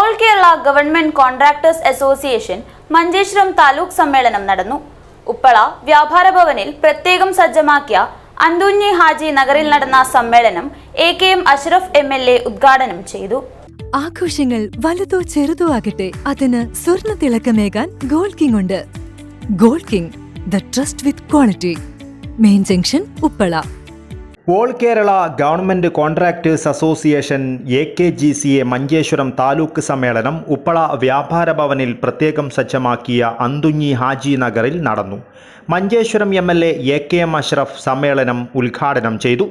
All Kerala government contractors association Manjeshwaram taluk സമ്മേളനം നടന്നു. ഉപ്പള വ്യാപാര ഭവനിൽ പ്രത്യേകം സജ്ജമാക്കിയ അന്തൂഞ്ഞി ഹാജി നഗറിൽ നടന്ന സമ്മേളനം A K M Ashraf M L A ഉദ്ഘാടനം ചെയ്തു. ആഘോഷങ്ങൾ വലുതോ ചെറുതോ ആകട്ടെ അതിന് സ്വർണ തിളക്കമേകാൻ ഗോൾഡ് കിങ് ഉണ്ട്. Gold king the trust with quality. Main junction Uppala. All Kerala government contractors association A K G C A Manjeshwaram taluk സമ്മേളനം ഉപ്പള വ്യാപാര ഭവനിൽ പ്രത്യേകം സജ്ജമാക്കിയ അന്തുഞ്ഞി ഹാജി നഗറിൽ നടന്നു Manjeshwaram M L A A K M Ashraf സമ്മേളനം ഉദ്ഘാടനം ചെയ്തു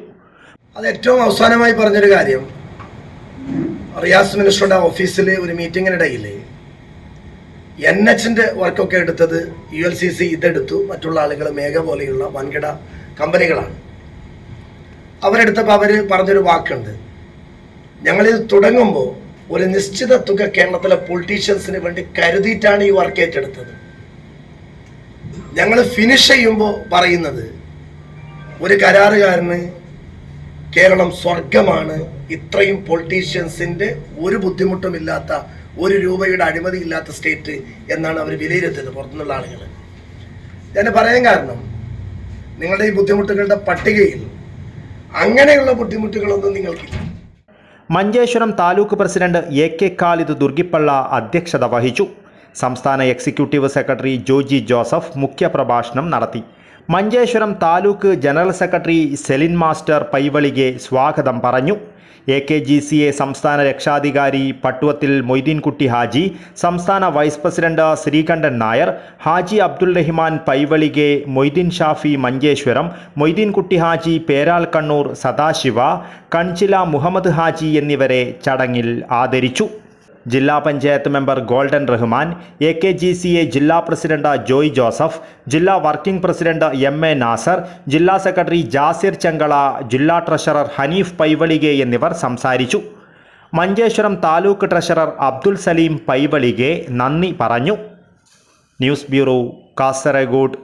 അത് ഏറ്റവും അവസാനമായി പറഞ്ഞൊരു കാര്യം റിയാസ് മിനിസ്റ്ററുടെ ഓഫീസിൽ ഒരു മീറ്റിങ്ങിനിടയിൽ എൻ എച്ചിന്റെ വർക്കൊക്കെ എടുത്തത് യു എൽ സി സി ഇതെടുത്തു. മറ്റുള്ള ആളുകൾ മേഘ പോലെയുള്ള വൻകിട കമ്പനികളാണ് അവരെടുത്തപ്പോൾ അവർ പറഞ്ഞൊരു വാക്കുണ്ട്. ഞങ്ങളിത് തുടങ്ങുമ്പോൾ ഒരു നിശ്ചിത തുക കേരളത്തിലെ പൊളിറ്റീഷ്യൻസിന് വേണ്ടി കരുതിയിട്ടാണ് ഈ വർക്ക് ഏറ്റെടുത്തത്. ഞങ്ങൾ ഫിനിഷ് ചെയ്യുമ്പോൾ പറയുന്നത് ഒരു കരാറുകാരന് കേരളം സ്വർഗമാണ് ഇത്രയും പൊളിറ്റീഷ്യൻസിന്റെ ഒരു ബുദ്ധിമുട്ടുമില്ലാത്ത ഒരു രൂപയുടെ അഴിമതിയില്ലാത്ത സ്റ്റേറ്റ് എന്നാണ് അവർ വിലയിരുത്തിയത് പുറത്തുനിന്നുള്ള ആളുകൾ ഞാൻ പറയാൻ കാരണം നിങ്ങളുടെ ഈ ബുദ്ധിമുട്ടുകളുടെ പട്ടികയിൽ അങ്ങനെയുള്ള ബുദ്ധിമുട്ടുകളൊന്നും നിങ്ങൾക്കില്ല. Manjeshwaram taluk president A K Khalid Durgipalla അധ്യക്ഷത വഹിച്ചു. സംസ്ഥാന എക്സിക്യൂട്ടീവ് സെക്രട്ടറി ജോജി ജോസഫ് മുഖ്യപ്രഭാഷണം നടത്തി. Manjeshwaram taluk general secretary Selin master Paivalike സ്വാഗതം പറഞ്ഞു. A K G C A സംസ്ഥാന രക്ഷാധികാരി പട്ടുവത്തിൽ മൊയ്തീൻകുട്ടി ഹാജി സംസ്ഥാന വൈസ് പ്രസിഡന്റ് ശ്രീകണ്ഠൻ നായർ ഹാജി അബ്ദുൽ റഹ്മാൻ പൈവളികെ മൊയ്തീൻ ഷാഫി മഞ്ചേശ്വരം മൊയ്തീൻകുട്ടി ഹാജി പേരാൽ കണ്ണൂർ സദാശിവ കൺചില മുഹമ്മദ് ഹാജി എന്നിവരെ ചടങ്ങിൽ ആദരിച്ചു. ജില്ലാ panchayat member golden Rahman A K G C A ജില്ലാ പ്രസിഡന്റ് ജോയ് ജോസഫ് ജില്ലാ working president M A Nasar ജില്ലാ സെക്രട്ടറി ജാസിർ ചെങ്കള ജില്ലാ ട്രഷറർ ഹനീഫ് പൈവളികെ എന്നിവർ സംസാരിച്ചു. മഞ്ചേശ്വരം താലൂക്ക് ട്രഷറർ അബ്ദുൽ സലീം പൈവളികെ നന്ദി പറഞ്ഞു. News bureau Kasaragod.